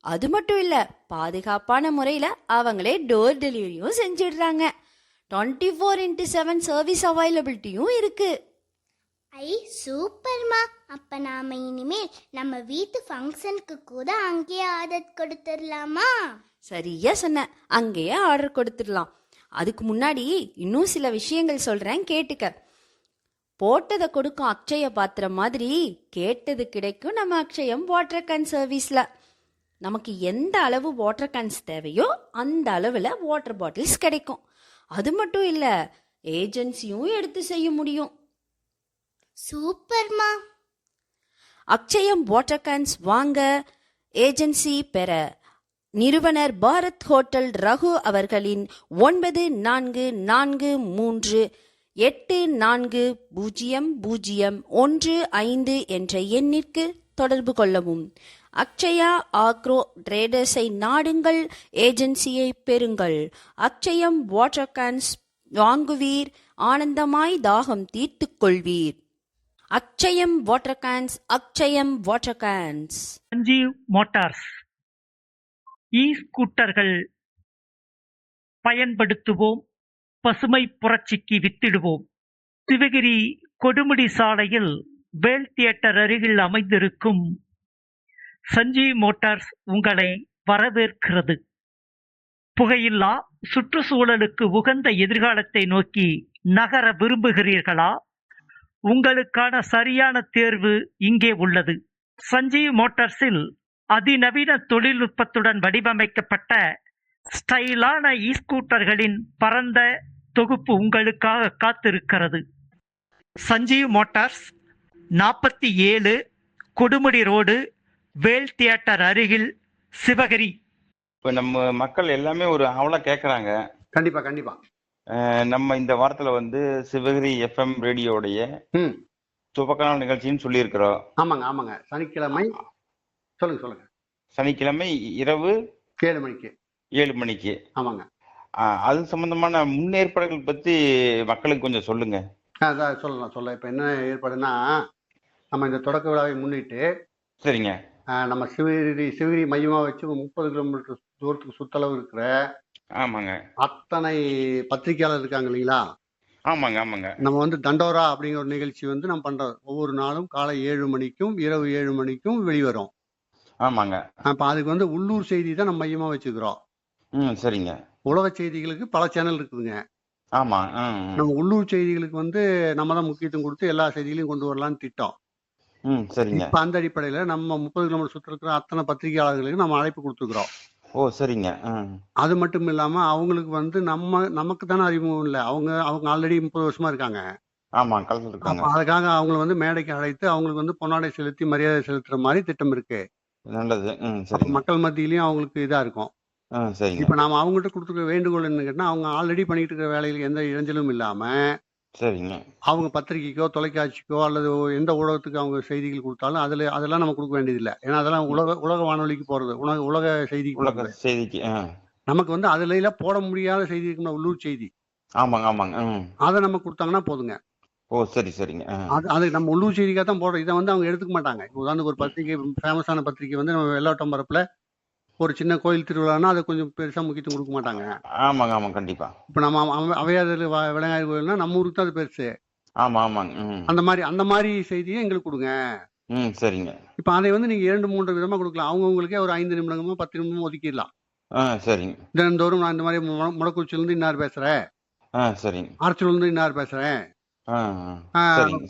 அது மட்டும் இல்ல பாதுகாப்பான முறையில அவங்களே டோர் டெலிவரியும் செஞ்சிடுறாங்க. Twenty four into seven service அவைலபிலிட்டியும் இருக்கு. ஐ சூப்பர்மா அப்ப நாம இனிமேல் நம்ம வீட்டு ஃபங்க்ஷனுக்கு கூட அங்கேயே ஆர்டர் கொடுத்துடலாமா? சரியா சொன்ன. அங்கேயே ஆர்டர் கொடுத்துடலாம். அதுக்கு முன்னாடி இன்னும் சில விஷயங்கள் சொல்றேன் கேட்டுக்க. போட்டதை கொடுக்கும் அக்ஷய பாத்திரம் மாதிரி கேட்டது கிடைக்கும் நம்ம அக்ஷயம் வாட்டர் கேன் சர்வீஸ்ல நமக்கு எந்த அளவு வாட்டர் கேன்ஸ் தேவையோ அந்த அளவில் வாட்டர் பாட்டில்ஸ் கிடைக்கும். அது மட்டும் இல்லை ஏஜென்சியும் எடுத்து செய்ய முடியும். சூப்பர்மா. அக்ஷயம் வாட்டர் கேன்ஸ் வாங்க ஏஜென்சி பெற நிறுவனர் பாரத் ஹோட்டல் ரகு அவர்களின் ஒன்பது நான்கு நான்கு மூன்று எட்டு நான்கு பூஜ்ஜியம் பூஜ்ஜியம் ஒன்று ஐந்து என்ற எண்ணிற்கு தொடர்பு கொள்ளவும். அக்ஷயா ஆக்ரோ ட்ரேடர்ஸை நாடுங்கள் ஏஜென்சியை பெறுங்கள். அக்ஷயம் வாட்டர் கேன்ஸ் வாங்குவீர் ஆனந்தமாய் தாகம் தீர்த்துக் கொள்வீர். Akshayam water cans Akshayam water cans Sanjeev motors. E ஸ்கூட்டர்கள் பயன்படுத்துவோம் பசுமை புரட்சிக்கு வித்திடுவோம். சிவகிரி கொடுமுடி சாலையில் வேல் தியேட்டர் அருகில் அமைந்திருக்கும் சஞ்சீவ் மோட்டார்ஸ் உங்களை வரவேற்கிறது. புகையில்லா சுற்றுச்சூழலுக்கு உகந்த எதிர்காலத்தை நோக்கி நகர விரும்புகிறீர்களா? உங்களுக்கான சரியான தேர்வு இங்கே உள்ளது. சஞ்சீவ் மோட்டார்ஸில் அதிநவீன தொழில்நுட்பத்துடன் வடிவமைக்கப்பட்ட ஸ்டைலான இ ஸ்கூட்டர்களின் பரந்த தொகுப்பு உங்களுக்காக காத்திருக்கிறது. சஞ்சீவ் மோட்டார்ஸ் நாற்பத்தி ஏழு கொடுமுடி ரோடு வேல் தியேட்டர் அருகில் சிவகிரி. இப்போ நம்ம மக்கள் எல்லாமே ஒரு ஆவலா கேட்குறாங்க கண்டிப்பா கண்டிப்பா. நம்ம இந்த வாரத்துல வந்து சிவகிரி எஃப்எம் ரேடியோடைய ம். துவக்கநாள் நிகழ்ச்சின்னு சொல்லியிருக்கிறோம். ஆமாங்க ஆமாங்க. சனிக்கிழமை. சொல்லுங்க சொல்லுங்க. சனிக்கிழமை இரவு ஏழு மணிக்கு. ஏழு மணிக்கு. ஆமாங்க. அது சம்பந்தமான முன்னேற்பாடுகள் பத்தி மக்களுக்கு கொஞ்சம் சொல்லுங்க. அதான் சொல்லலாம் சொல்ல. இப்போ என்ன ஏற்பாடுன்னா நம்ம இந்த தொடக்க விழாவை முன்னிட்டு சரிங்க. நம்ம சிவகிரி சிவகிரி மையமாக வச்சு முப்பது கிலோமீட்டர் தூரத்துக்கு சுத்தளவு இருக்கிற ஆமாங்க. அத்தனை பத்திரிகையாளர் இருக்காங்க இல்லைங்களா? ஆமாங்க ஆமாங்க. நம்ம வந்து தண்டோரா அப்படிங்கிற ஒரு நிகழ்ச்சி வந்து நம்ம பண்றோம். ஒவ்வொரு நாளும் காலை ஏழு மணிக்கும் இரவு ஏழு மணிக்கும் வெளிவரும். ஆமாங்க. அப்போ அதுக்கு வந்து உள்ளூர் செய்தி தான் நம்ம மையமாக வச்சுக்கிறோம். ம் சரிங்க. உலக செய்திகளுக்கு பல சேனல் இருக்குதுங்க. ஆமா. நம்ம உள்ளூர் செய்திகளுக்கு வந்து நம்ம தான் முக்கியத்துவம் கொடுத்து எல்லா செய்திகளையும் கொண்டு வரலாம்னு திட்டம். சரிங்க. இப்ப அந்த அடிப்படையில நம்ம முப்பது கிலோமீட்டர் சுற்று இருக்கிற அத்தனை பத்திரிகையாளர்களுக்கு நம்ம அழைப்பு கொடுத்துக்கிறோம் ஓ சரிங்க. அது மட்டும் இல்லாம அவங்களுக்கு வந்து நம்ம நமக்கு தானே அறிமுகம் இல்லை. அவங்க அவங்க ஆல்ரெடி முப்பது வருஷமா இருக்காங்க. ஆமா கலந்து இருக்காங்க. அப்ப அதுக்காக அவங்கள வந்து மேடைக்கு அழைத்து அவங்களுக்கு வந்து பொன்னாடை செலுத்தி மரியாதை செலுத்துற மாதிரி திட்டம் இருக்கு. நல்லது. மக்கள் மத்தியிலயும் அவங்களுக்கு இதா இருக்கும். இப்ப நாம அவங்ககிட்ட கொடுத்துருக்க வேண்டுகோள் என்ன கேட்டா அவங்க ஆல்ரெடி பண்ணிட்டு இருக்கிற வேலையில் எந்த இடைஞ்சலும் இல்லாம சரிங்க. அவங்க பத்திரிக்கைக்கோ தொலைக்காட்சிக்கோ அல்லது எந்த ஊடகத்துக்கு அவங்க செய்திகள் கொடுத்தாலும் அதுல அதெல்லாம் நம்ம கொடுக்க வேண்டியதில்லை. ஏன்னா அதெல்லாம் உலக உலக வானொலிக்கு போறது உலக உலக செய்திக்கு உலக போறது. செய்திக்கு ஆ. நமக்கு வந்து அதுல எல்லாம் போட முடியாத செய்தி இருக்கும்ல உள்ளூர் செய்தி. ஆமாங்க ஆமாங்க ம். அதை நம்ம கொடுத்தாங்கன்னா போதுங்க. ஓ சரி சரிங்க ஆ. அது அது நம்ம உள்ளூர் செய்திக்காக தான் போடுறோம். இதை வந்து அவங்க எடுத்துக்க மாட்டாங்க. இப்போ உதாரணத்துக்கு ஒரு பத்திரிகை ஃபேமஸான பத்திரிகை வந்து நம்ம வெள்ளாட்டம் பரப்புல ஒரு சின்ன கோயில் திருவிழான்னா அதை கொஞ்சம் பெருசா முக்கியத்துவம் கொடுக்க மாட்டாங்க. ஆமாங்க ஆமாங்க கண்டிப்பா. இப்போ நம்ம அவ- அவையாதல் வ- விளையாடு கோயில்னா நம்ம ஊருக்கு தான் அது பெருசு. ஆமா ஆமாங்க அந்த மாதிரி அந்த மாதிரி செய்தியை எங்களுக்கு கொடுங்க. ம் சரிங்க. இப்போ அதை வந்து நீங்க இரண்டு மூன்று விதமா கொடுக்கலாம். அவங்கவுங்களுக்கே ஒரு ஐந்து நிமிடமோ பத்து நிமிடமோ ஒதுக்கிடலாம். ஆ சரிங்க. தினந்தோறும் நான் இந்த மாதிரி மு- முடக்குறிச்சியிலிருந்து இன்னார் பேசுறேன். ஆ சரிங்க. ஆர்ச்சூர்லேருந்து இன்னார் சரிங்க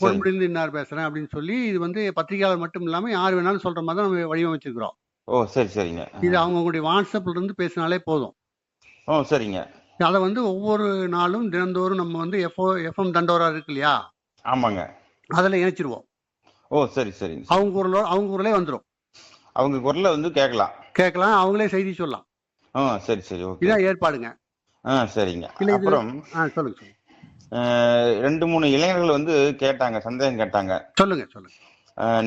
கொடுமுடியிலிருந்து இன்னார் பேசுறேன் அப்படின்னு சொல்லி இது வந்து பத்திரிகையாளர் மட்டும் இல்லாம யார் வேணாலும் சொல்ற மாதிரி தான் நம்ம வடிவமைச்சிருக்கிறோம். ஓ சரி சரிங்க. இது அவங்களுடைய வாட்ஸ்அப்ல இருந்து பேசினாலே போதும். ஓ சரிங்க. அதை வந்து ஒவ்வொரு நாளும் தினந்தோறும் நம்ம வந்து எஃப்ஓ எஃப்எம் தண்டோரா இருக்கு இல்லையா? ஆமாங்க. அதில் இணைச்சிருவோம். ஓ சரி சரிங்க அவங்க ஊர்ல அவங்க ஊர்லயே வந்துடும் அவங்க குரலை வந்து கேட்கலாம். கேட்கலாம் அவங்களே செய்தி சொல்லலாம். ஆ சரி சரி ஓகே. இதான் ஏற்பாடுங்க. ஆ சரிங்க. அப்புறம் ஆ சொல்லுங்க ரெண்டு மூணு இளைஞர்கள் வந்து கேட்டாங்க சந்தேகம் கேட்டாங்க. சொல்லுங்க சொல்லுங்க.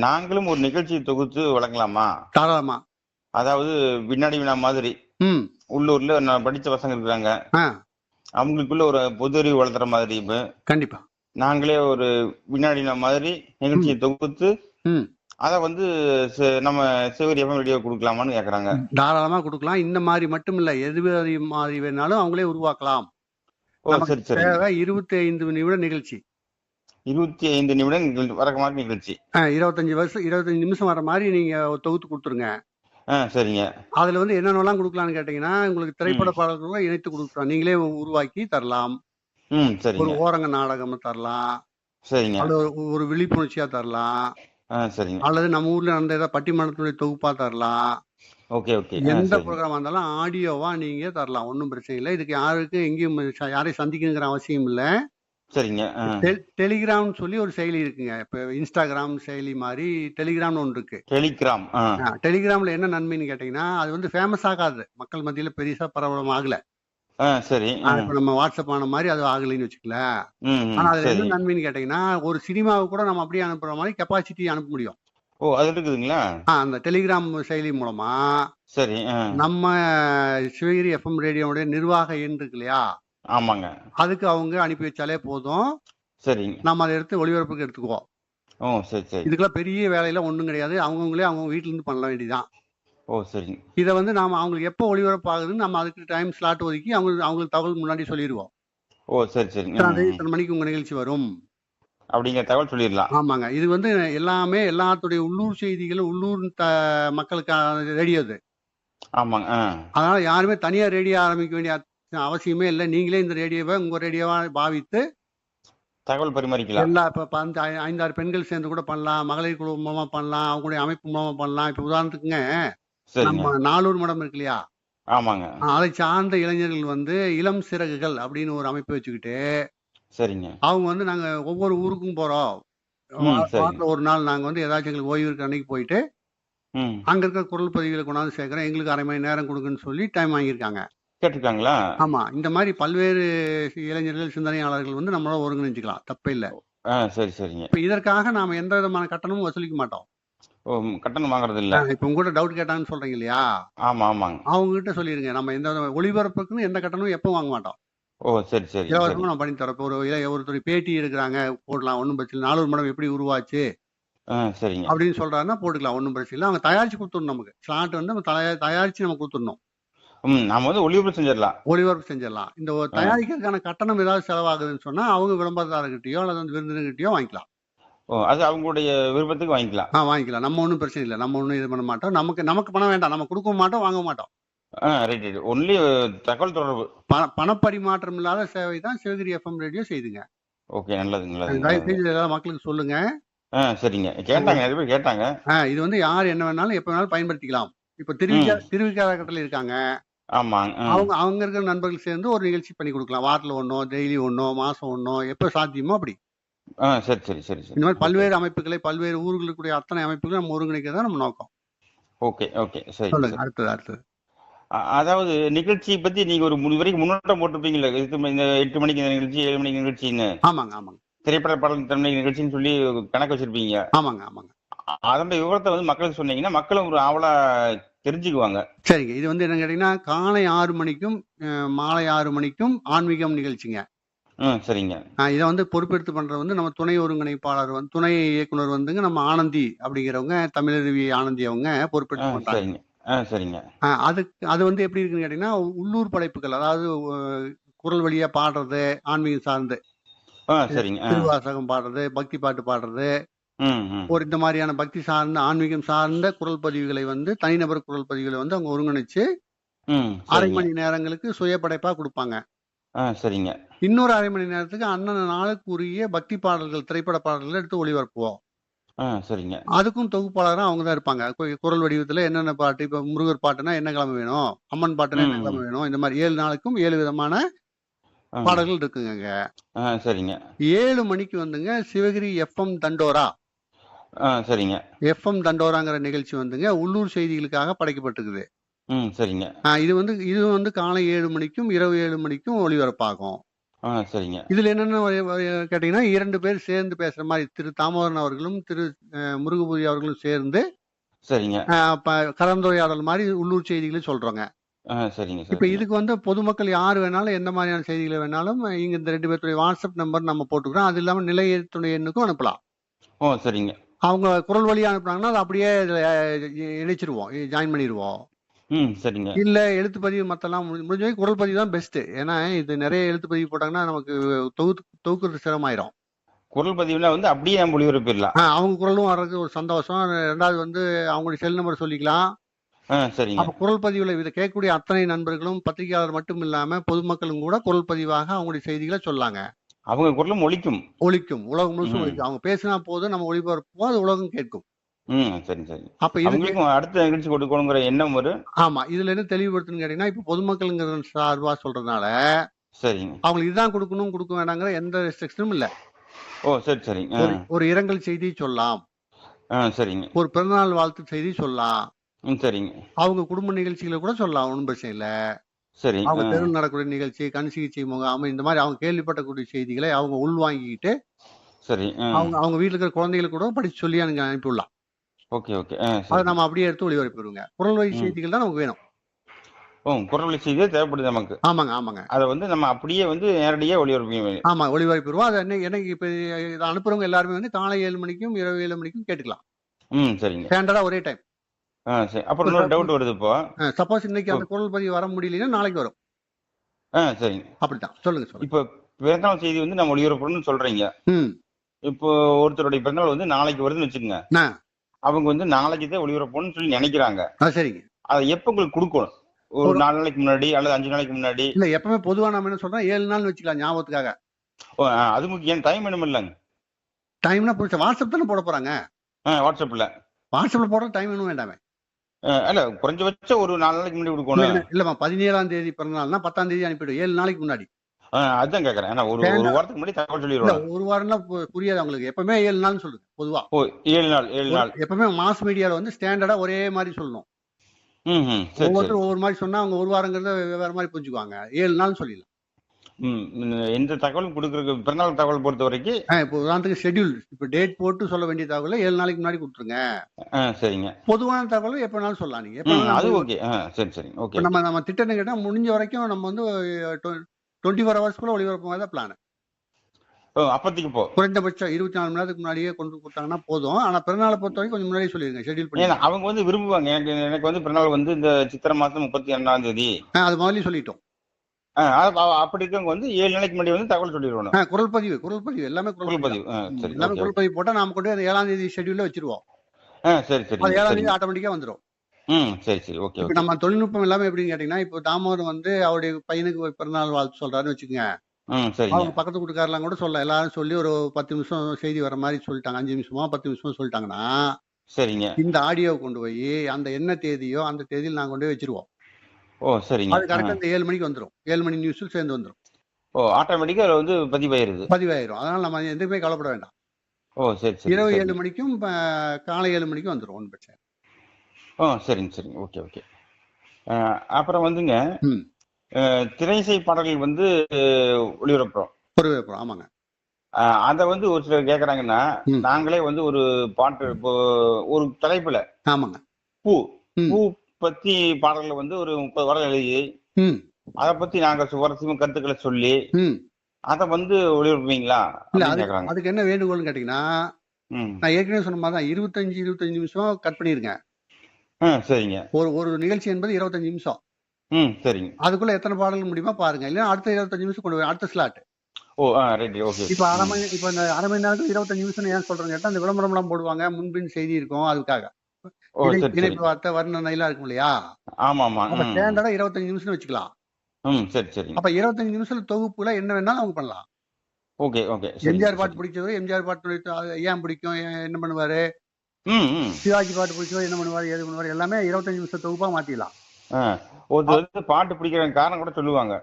நாங்களும் ஒரு நிகழ்ச்சி தொகுத்து வழங்கலாமா? தாராளமா. அதாவது வினாடி வினா மாதிரி. உள்ளூர்ல நான் படிச்ச பசங்க இருக்கிறாங்க. அவங்களுக்குள்ள ஒரு பொது அறிவு வளர்த்துற மாதிரி இப்ப கண்டிப்பா. நாங்களே ஒரு வினாடி வினா மாதிரி நிகழ்ச்சியை தொகுத்து அத வந்து நம்ம சிவரி எஃப்எம் ரேடியோ கொடுக்கலாமான்னு கேக்குறாங்க. தாராளமா கொடுக்கலாம். இந்த மாதிரி மட்டும் இல்ல எது மாதிரி வேணாலும் அவங்களே உருவாக்கலாம். இருபத்தி ஐந்து நிமிட நிகழ்ச்சி. இருபத்தி ஐந்து நிமிடம் நிகழ்- வரக்க மாதிரி நிகழ்ச்சி. இருபத்தஞ்சு வருஷம் இருபத்தஞ்சு நிமிஷம் வர மாதிரி நீங்க தொகுத்து கொடுத்துருங்க. சரிங்க. அதுல வந்து என்னென்னலாம் கொடுக்கலாம்னு கேட்டீங்கன்னா உங்களுக்கு திரைப்பட பாடல்களை இணைத்து கொடுக்கலாம் நீங்களே உருவாக்கி தரலாம். ஒரு ஓரங்க நாடகம் தரலாம். சரிங்க. அல்லது ஒரு- விழிப்புணர்ச்சியா தரலாம். சரிங்க. அல்லது நம்ம ஊர்ல நடந்த ஏதாவது பட்டிமன்றத்துடைய தொகுப்பா தரலாம். Okay okay. எந்த ப்ரோக்ராம் இருந்தாலும் ஆடியோவா நீங்க தரலாம். ஒன்றும் பிரச்சனை இல்லை. இதுக்கு யாருக்கு எங்கேயும் யாரையும் சந்திக்கணுங்கிற அவசியம் இல்ல. சரிங்க டெலிகிராம்னு சொல்லி ஒரு செயலி இருக்குங்க. இப்ப இன்ஸ்டாகிராம் செயலி மாதிரி டெலிகிராம்னு ஒன்று இருக்கு. டெலிகிராம் டெலிகிராம்ல என்ன நன்மைன்னு கேட்டீங்கன்னா அது வந்து ஃபேமஸ் ஆகாது. மக்கள் மத்தியில பெருசா பிரபலம் ஆகல. சரி இப்ப நம்ம வாட்ஸ்அப் ஆன மாதிரி அது ஆகலைன்னு வச்சுக்கல ஆனா அதுல சரி. என்ன நன்மைன்னு கேட்டீங்கன்னா ஒரு சினிமாவை கூட நம்ம அப்படியே அனுப்புற மாதிரி கெப்பாசிட்டி அனுப்ப முடியும். ஓ அது இருக்குதுங்களா? அந்த டெலிகிராம் செயலி மூலமா சரி நம்ம சிவகிரி எஃப்எம் ரேடியோவுடைய நிர்வாக எண் இருக்கு இல்லையா? ஆமாங்க. அதுக்கு அவங்க அனுப்பி வச்சாலே போதும். சரிங்க. நம்ம அதை எடுத்து ஒளிபரப்புக்கு எடுத்துக்குவோம். ஓ சரி சரி. இதுக்கெல்லாம் பெரிய வேலையெல்லாம் ஒண்ணும் கிடையாது. அவங்கவுங்களே அவங்க வீட்டுல இருந்து பண்ண வேண்டியதுதான். ஓ சரிங்க. இதை வந்து நாம அவங்களுக்கு எப்போ ஒளிபரப்பு ஆகுதுன்னு நம்ம அதுக்கு டைம் ஸ்லாட் ஒதுக்கி அவங்க அவங்களுக்கு தகவல் முன்னாடி சொல்லிடுவோம். ஓ சரி சரிங்க. இத்தனை மணிக்கு உங்க நிகழ்ச்சி வரும். அப்படிங்கிற தகவல் சொல்லிடலாம். ஆமாங்க. இது வந்து எல்லாமே எல்லாத்துடைய உள்ளூர் செய்திகள் உள்ளூர் த மக்களுக்கான ரேடியோ இது ஆமாங்க அதனால யாருமே தனியா ரேடியோ ஆரம்பிக்க வேண்டிய அவசியமே இல்லை. நீங்களே இந்த ரேடியோவை உங்க ரேடியோவா பாவித்து தகவல் பரிமாறிக்கலாம். எல்லா இப்ப ஐந்தாறு பெண்கள் சேர்ந்து கூட பண்ணலாம். மகளிர் குழு மூலமா பண்ணலாம். அவங்களுடைய அமைப்பு மூலமா பண்ணலாம். இப்ப உதாரணத்துக்குங்க நம்ம நாலூர் மடம் இருக்கு இல்லையா? ஆமாங்க. அதை சார்ந்த இளைஞர்கள் வந்து இளம் சிறகுகள் அப்படின்னு ஒரு அமைப்பு வச்சுக்கிட்டு சரிங்க. அவங்க வந்து நாங்க ஒவ்வொரு ஊருக்கும் போறோம். ஒரு நாள் நாங்க வந்து ஏதாச்சும் எங்களுக்கு ஓய்வு இருக்கிற அன்னைக்கு போயிட்டு அங்க இருக்க குரல் பதிவுகளை கொண்டாந்து சேர்க்கிறேன். எங்களுக்கு அரை மணி நேரம் கொடுங்கன்னு சொல்லி டைம் வாங்கியிருக்காங்க. கேட்டிருக்காங்களா? ஆமா. இந்த மாதிரி பல்வேறு இளைஞர்கள் சிந்தனையாளர்கள் வந்து நம்மளோட ஒருங்கிணைஞ்சுக்கலாம். தப்பே இல்லை. சரி சரிங்க. இப்ப இதற்காக நாம எந்த விதமான கட்டணமும் வசூலிக்க மாட்டோம். கட்டணம் வாங்குறது இல்ல. இப்ப உங்ககிட்ட டவுட் கேட்டாங்கன்னு சொல்றீங்க இல்லையா? ஆமா ஆமாங்க. அவங்க கிட்ட சொல்லிருங்க. நம்ம எந்த ஒளிபரப்புக்குன்னு எந்த கட்டணமும் எப்பவும் வாங்க மாட்டோம். ஓ சரி சரி இலவசமா நான் பண்ணி தரேன் இப்ப ஒரு ஒருத்தர் பேட்டி இருக்கிறாங்க போடலாம் ஒன்றும் பிரச்சனை. நாலூர் மடம் எப்படி உருவாச்சு? சரிங்க. அப்படின்னு சொல்றாருன்னா போட்டுக்கலாம் ஒன்றும் பிரச்சனை இல்லை. அவங்க தயாரிச்சு கொடுத்துடணும் நமக்கு. ஸ்லாட் வந்து நம்ம தயா- தயாரிச்சு நம்ம கொடுத்துடணும். ம் நாம வந்து ஒளிபரப்பு செஞ்சிடலாம். ஒளிபரப்பு செஞ்சிடலாம். இந்த தயாரிக்கிறதுக்கான கட்டணம் ஏதாவது செலவாகுதுன்னு சொன்னா அவங்க விளம்பரதாரர்கிட்டயோ அல்லது அந்த விருந்தினர்கிட்டயோ வாங்கிக்கலாம். ஓ அது அவங்களுடைய விருப்பத்துக்கு வாங்கிக்கலாம். ஆ வாங்கிக்கலாம். நம்ம ஒன்றும் பிரச்சனை இல்லை. நம்ம ஒன்றும் இது பண்ண மாட்டோம். நமக்கு நமக்கு பணம் வேண்டாம். நம்ம கொடுக்க மாட்டோம் வாங்க மாட்டோம். ரைட் ரைட் ஒன்லி தகவல் தொடர்பு. பண பணப்பரிமாற்றம் இல்லாத சேவை தான் சிவகிரி எஃப்எம் ரேடியோ செய்துங்க. ஓகே நல்லது நல்லது. தயவு செய்து ஏதாவது மக்களுக்கு சொல்லுங்க. ஆ சரிங்க. கேட்டாங்க நிறைய பேர் கேட்டாங்க. ஆ, இது வந்து யார் என்ன வேணாலும் எப்ப வேணாலும் பயன்படுத்திக்கலாம். இப்ப திருவிக்கா திருவிக்காரக்கட்டில் இருக்காங்க. ஆமாங்க. அவங்க அவங்க இருக்கிற நண்பர்கள் சேர்ந்து ஒரு நிகழ்ச்சி பண்ணி கொடுக்கலாம். வாரத்துல ஒண்ணோ டெய்லி ஒண்ணோ மாசம் ஒண்ணோ எப்ப சாத்தியமோ அப்படி. ஆ சரி சரி சரி சரி. இந்த மாதிரி பல்வேறு அமைப்புகளை பல்வேறு ஊர்களுக்குரிய அத்தனை அமைப்புகளை நம்ம ஒருங்கிணைக்கிறதா நம்ம நோக்கம். Okay okay. சரி சொல்லுங்க. அடுத்தது அடுத்தது. அதாவது நிகழ்ச்சி பத்தி நீங்க ஒரு மூணு வரைக்கும் முன்னோட்டம் போட்டிருப்பீங்களா இந்த எட்டு மணிக்கு இந்த நிகழ்ச்சி ஏழு மணிக்கு நிகழ்ச்சின்னு. ஆமாங்க ஆமாங்க. திரைப்பட பாடல் தன்மை நிகழ்ச்சின்னு சொல்லி கணக்கு வச்சிருப்பீங்க. ஆமாங்க ஆமாங்க. அதோட விவரத்தை வந்து மக்களுக்கு சொன்னீங்கன்னா மக்களும் ஒரு ஆவலா தெரிஞ்சுக்குவாங்க. சரிங்க. இது வந்து என்ன கேட்டீங்கன்னா காலை ஆறு மணிக்கும் மாலை ஆறு மணிக்கும் ஆன்மீகம் நிகழ்ச்சிங்க. சரிங்க. இதை வந்து பொறுப்பெடுத்து பண்றது வந்து நம்ம துணை ஒருங்கிணைப்பாளர் வந்து துணை இயக்குனர் வந்துங்க நம்ம ஆனந்தி அப்படிங்கிறவங்க தமிழருவி ஆனந்தி அவங்க பொறுப்பெடுத்து பண்றாங்க. சரிங்க. அதுக்கு அது வந்து எப்படி இருக்குன்னு கேட்டீங்கன்னா உள்ளூர் படைப்புகள் அதாவது குரல் வழியா பாடுறது ஆன்மீகம் சார்ந்து. திருவாசகம் பாடுறது பக்தி பாட்டு பாடுறது ஒரு இந்த மாதிரியான பக்தி சார்ந்த ஆன்மீகம் சார்ந்த குரல் பதிவுகளை வந்து தனிநபர் குரல் பதிவுகளை வந்து அவங்க ஒருங்கிணைச்சு அரை மணி நேரங்களுக்கு சுய படைப்பா கொடுப்பாங்க. சரிங்க. இன்னொரு அரை மணி நேரத்துக்கு அண்ணன் நாளுக்குரிய பக்தி பாடல்கள் திரைப்பட பாடல்கள் எடுத்து ஒளிபரப்புவோம். சரிங்க. அதுக்கும் தொகுப்பாளரும் அவங்க தான் இருப்பாங்க. குரல் வடிவத்துல என்னென்ன பாட்டு இப்ப முருகர் பாட்டுனா என்ன கிழமை வேணும்? அம்மன் பாட்டுனா என்ன. கிழமை வேணும்? இந்த மாதிரி ஏழு நாளுக்கும் ஏழு விதமான பாடல்கள் இருக்குங்க சரிங்க. ஏழு மணிக்கு வந்துங்க சிவகிரி எஃப்எம் தண்டோரா. சரிங்க. எஃப்எம் தண்டோராங்கிற நிகழ்ச்சி வந்துங்க உள்ளூர் செய்திகளுக்காக படைக்கப்பட்டிருக்குது. ம் சரிங்க. இது வந்து இது வந்து காலை ஏழு மணிக்கும் இரவு ஏழு மணிக்கும் ஒளிபரப்பாகும். சரிங்க. இதுல என்னென்ன கேட்டீங்கன்னா இரண்டு பேர் சேர்ந்து பேசுற மாதிரி திரு தாமோதரன் அவர்களும் திரு முருகபூரி அவர்களும் சேர்ந்து சரிங்க. கலந்துரையாடல் மாதிரி உள்ளூர் செய்திகளை சொல்றோங்க. சரிங்க இப்ப இதுக்கு வந்து பொதுமக்கள் யார் வேணாலும் எந்த மாதிரியான செய்திகளை வேணாலும் இங்க இந்த ரெண்டு பேர்த்துடைய வாட்ஸ்அப் நம்பர் நம்ம போட்டுக்கிறோம். அது இல்லாம நிலைய துணை எண்ணுக்கும் அனுப்பலாம். ஓ சரிங்க. அவங்க குரல் வழியா அனுப்புனாங்கன்னா அதை அப்படியே இணைச்சிருவோம். ஜாயின் பண்ணிடுவோம் சரிங்க. இல்ல எழுத்து பதிவு மத்தெல்லாம் முடி- முடிஞ்ச குரல் பதிவு தான் பெஸ்ட் ஏன்னா இது நிறைய எழுத்து பதிவு போட்டாங்கன்னா நமக்கு தொகுத்து தொகுக்கிறது சிரமமாயிரும். குரல் பதிவுல வந்து அப்படியே நம்ம ஒளிபரப்பிடலாம் அவங்க குரலும் வர்றது ஒரு சந்தோஷம். ரெண்டாவது வந்து அவங்களுடைய செல் நம்பர் சொல்லிக்கலாம். ஆ சரிங்க. அப்ப குரல் பதிவுல இதை கேட்கக்கூடிய அத்தனை நண்பர்களும் பத்திரிகையாளர் மட்டும் இல்லாம பொதுமக்களும் கூட குரல் பதிவாக அவங்களுடைய செய்திகளை சொல்லாங்க. அவங்க குரலும் ஒலிக்கும். ஒலிக்கும். உலகம் முழுசும் ம். ஒலிக்கும். அவங்க பேசினா போதும் நம்ம ஒளிபரப்போம் அது உலகம் கேட்கும். சரி சரி. அப்ப இதுக்கு அவங்களுக்கும் அடுத்த நிகழ்ச்சி கொடுக்கணுங்கிற எண்ணம் வரும். ஆமா இதுல என்ன தெளிவுபடுத்துன்னு கேட்டீங்கன்னா இப்ப பொதுமக்களுங்கிற சார்பா சொல்றதுனால சரிங்க. அவங்களுக்கு இதுதான் கொடுக்கணும் கொடுக்க வேண்டாங்கிற எந்த ரெஸ்ட்ரிக்ஷனும் இல்ல. ஓ சரி சரி. ஒரு இரங்கல் செய்தி சொல்லலாம். சரிங்க. ஒரு பிறந்தநாள் வாழ்த்து செய்தி சொல்லலாம். சரிங்க. அவங்க குடும்ப நிகழ்ச்சிகளை கூட சொல்லலாம் ஒன்றும் பிரச்சனை இல்ல. சரி அவங்க ஆ. தெருவில் நடக்கக்கூடிய நிகழ்ச்சி கண் சிகிச்சை முகாம் இந்த மாதிரி அவங்க கேள்விப்பட்டக்கூடிய செய்திகளை அவங்க உள்வாங்கிக்கிட்டு சரி ஆ. அவங்க அவங்க வீட்டுல இருக்கிற குழந்தைகளுக்கு கூட படிச்சு சொல்லி எனக்கு அனுப்பிவிடலாம். ஓகே ஓகே ஆ அதை சரி நம்ம அப்படியே எடுத்து ஒளிபரப்பிடுவோங்க குரல் வழி ம். செய்திகள் தான் நமக்கு வேணும். ஓ குரல் செய்தியே தேவைப்படுது நமக்கு. ஆமாங்க ஆமாங்க. அதை வந்து நம்ம அப்படியே வந்து நேரடியாக ஒளிபரப்பி ஆமா ஒளிபரப்பிடுவோம். அதை என்ன எனக்கு இப்ப இதை அனுப்புறவங்க எல்லாருமே வந்து காலை ஏழு மணிக்கும் இரவு ஏழு மணிக்கும் கேட்டுக்கலாம். ம் சரிங்க. ஸ்டாண்டர்டா ஒரே டைம் சரி. அப்புறம் இன்னொரு டவுட் வருது இப்போ. சப்போஸ் இன்னைக்கு அந்த குரல் பதிவு வர முடியலன்னா நாளைக்கு வரும். ஆ சரிங்க அப்படித்தான். சொல்லுங்க சொல்லுங்க. இப்போ பிறந்தநாள் செய்தி வந்து நம்ம ஒளிபரப்பணும்னு சொல்றீங்க. இப்போ ஒருத்தருடைய பிறந்தநாள் வந்து நாளைக்கு வருதுன்னு வச்சுக்கோங்க. அவங்க வந்து நாளைக்கு தான் ஒளிபரப்பணும்னு சொல்லி நினைக்கிறாங்க. சரிங்க. அதை எப்போ உங்களுக்கு கொடுக்கணும்? ஒரு நாலு நாளைக்கு முன்னாடி அல்லது அஞ்சு நாளைக்கு முன்னாடி? இல்ல எப்பவுமே பொதுவா நம்ம என்ன சொல்றோம்? ஏழு நாள் வச்சுக்கலாம் ஞாபகத்துக்காக. அது முக்கியம் டைம் வேணும் இல்லைங்க? டைம்னா புரிச்ச வாட்ஸ்அப் தானே போட போறாங்க? வாட்ஸ்அப்ல வாட்ஸ்அப்ல போடுற டைம் வேணும் வேண்டாமே? இல்ல குறைஞ்சபட்சம் ஒரு நாலு நாளைக்கு முன்னாடி கொடுக்கணும். இல்ல, இல்லம்மா பதினேழாம் தேதி பிறந்தநாள்னா பத்தாம் தேதி அனுப்பிடும் ஏழு நாளைக்கு முன்னாடி. ஆ, அதுதான் கேக்குறேன். ஒரு ஒரு. வாரத்துக்கு முன்னாடி தகவல் இல்ல சொல்லிடுவாங்க ஒரு வாரம்னா புரியாது அவங்களுக்கு. எப்பவுமே ஏழு நாள்னு சொல்லுங்க பொதுவா. ஓ ஏழு நாள் ஏழு நாள். எப்பவுமே மாஸ் மீடியால வந்து ஸ்டாண்டர்டா ஒரே மாதிரி சொல்லணும். ஒவ்வொருத்தரும் ஒவ்வொரு மாதிரி சொன்னா அவங்க ஒரு வாரங்கிறத வேற மாதிரி புரிஞ்சுக்குவாங்க. ஏழு நாள் சொல்லிடலாம். எந்த தகவல் கொடுக்குறதுக்கு பிறந்தநாள் தகவல் பொறுத்த வரைக்கும் இப்போ உதாரணத்துக்கு ஷெட்யூல் இப்போ டேட் போட்டு சொல்ல வேண்டிய தகவலை ஏழு நாளைக்கு முன்னாடி கொடுத்துருங்க. சரிங்க. பொதுவான தகவல் எப்ப வேணாலும் சொல்லலாம் நீங்க. எப்ப ம் வேணாலும் அது ஓகே சரி சரி ஓகே நம்ம நம்ம திட்டம் கேட்டா முடிஞ்ச வரைக்கும் நம்ம வந்து டுவெண்ட்டி ஃபோர் ஹவர்ஸ்க்குள்ள ஒளிபரப்பு மாதிரி தான் பிளான் அப்போதைக்கு போ. குறைந்தபட்சம் இருபத்தி நாலு மணி நேரத்துக்கு முன்னாடியே கொண்டு கொடுத்தாங்கன்னா போதும். ஆனா பிறநாளை பொறுத்த வரைக்கும் கொஞ்சம் முன்னாடியே சொல்லிருங்க ஷெட்யூல் பண்ணி. அவங்க வந்து விரும்புவாங்க. எனக்கு எனக்கு வந்து பிறநாள் வந்து இந்த சித்திரை மாசம் முப்பத்தி ரெண்டாம் தேதி. அது முதல்ல சொல்லிட்டோம். அப்படி இருக்கவங்க வந்து ஏழு நாளைக்கு முன்னாடி வந்து தகவல் சொல்லிடணும் ஆ, குரல் பதிவு குரல் பதிவு எல்லாமே குரல் பதிவு. எல்லாமே குரல் பதிவு போட்டா நாம கொண்டு அந்த ஏழாம் தேதி ஷெட்யூல்ல வச்சிருவோம். சரி சரி அது ஏழாம் தேதி ஆட்டோமேட்டிக்கா வந்துரும். ம் சரி சரி ஓகே இப்ப நம்ம தொழில்நுட்பம் எல்லாமே எப்படின்னு கேட்டீங்கன்னா இப்போ தாமோதரம் வந்து அவருடைய பையனுக்கு ஒரு பிறந்தநாள் வாழ்த்து சொல்றாருன்னு வச்சுக்கோங்க. அவங்க பக்கத்து வீட்டுக்காரெல்லாம் கூட சொல்லலாம் எல்லாரும் சொல்லி ஒரு பத்து நிமிஷம் செய்தி வர மாதிரி சொல்லிட்டாங்க. அஞ்சு நிமிஷமா பத்து நிமிஷமா சொல்லிட்டாங்கன்னா சரிங்க. இந்த ஆடியோ கொண்டு போய் அந்த என்ன தேதியோ அந்த தேதியில் நாங்க கொண்டு போய் வச்சிருவோம். ஓ சரிங்க. அது ஆ. கரெக்டா இந்த ஏழு மணிக்கு வந்துரும். ஏழு மணி நியூஸில் சேர்ந்து வந்துரும். ஓ ஆட்டோமேட்டிக்கா அதுல வந்து பதிவாயிருது. பதிவாயிரும். அதனால நம்ம எதுவுமே கவலைப்பட வேண்டாம். ஓ சரி சரி இரவு ஏழு மணிக்கும் காலை ஏழு மணிக்கும் வந்துரும் ஒன்றும் பிரச்சனை. ஓ சரிங்க சரிங்க. Okay okay. அப்புறம் வந்துங்க திரையிசை பாடல்கள் வந்து ஒளிபரப்புறோம். ஒரு விழுப்புரம் ஆமாங்க அதை வந்து ஒரு சிலர் கேக்குறாங்கன்னா ம். நாங்களே வந்து ஒரு பாட்டு இப்போ ஒரு தலைப்புல ஆமாங்க. பூ. பூ பத்தி பாடல்களை வந்து ஒரு முப்பது வாரம் எழுதி அதை பத்தி நாங்க சுவாரஸ்யமா கருத்துக்களை சொல்லி அதை வந்து ஒளிபரப்பீங்களா இல்ல அதுக்கு என்ன வேண்டுகோள்னு கேட்டீங்கன்னா நான் ஏற்கனவே சொன்ன மாதிரி தான் இருபத்தஞ்சு இருபத்தஞ்சு நிமிஷம் கட் பண்ணிருங்க. ஆ சரிங்க. ஒரு ஒரு நிகழ்ச்சி என்பது இருபத்தஞ்சு நிமிஷம். ம் சரிங்க. அதுக்குள்ள எத்தனை பாடல்கள் முடியுமா பாருங்க. இல்லைன்னா அடுத்த இருபத்தஞ்சு நிமிஷம் கொண்டு அடுத்த ஸ்லாட் ஓ ஓகே. இப்ப அரை மணி இப்ப இந்த அரை மணி நேரத்துக்கு இருபத்தஞ்சு நிமிஷம் ஏன் சொல்றேன்னு கேட்டா அந்த விளம்பரம் எல்லாம் போடுவாங்க முன்பின் செய்தி இருக்கும் அதுக்காக. இணைப்பு வார்த்தை வர்ணனை எல்லாம் இருக்கும் இல்லையா? ஆமா ஆமா. ஸ்டாண்டர்டா இருபத்தஞ்சு நிமிஷம் வச்சுக்கலாம். ம் சரி சரிங்க. அப்ப இருபத்தஞ்சு நிமிஷம் தொகுப்புல என்ன வேணாலும் அவங்க பண்ணலாம். ஓகே ஓகே சரி எம்ஜிஆர் சரி. பாட்டு பிடிச்சவர் எம்ஜிஆர் பாட்டு ஏன் பிடிக்கும்? என்ன பண்ணுவாரு? சிவாஜி பாட்டு பிடிச்சவர் என்ன பண்ணுவாரு? ஏது பண்ணுவாரு? எல்லாமே இருபத்தஞ்சு நிமிஷம் தொகுப்பா மாத்திடலாம். வந்து பாட்டு பிடிக்கிற காரணம் கூட சொல்லுவாங்க.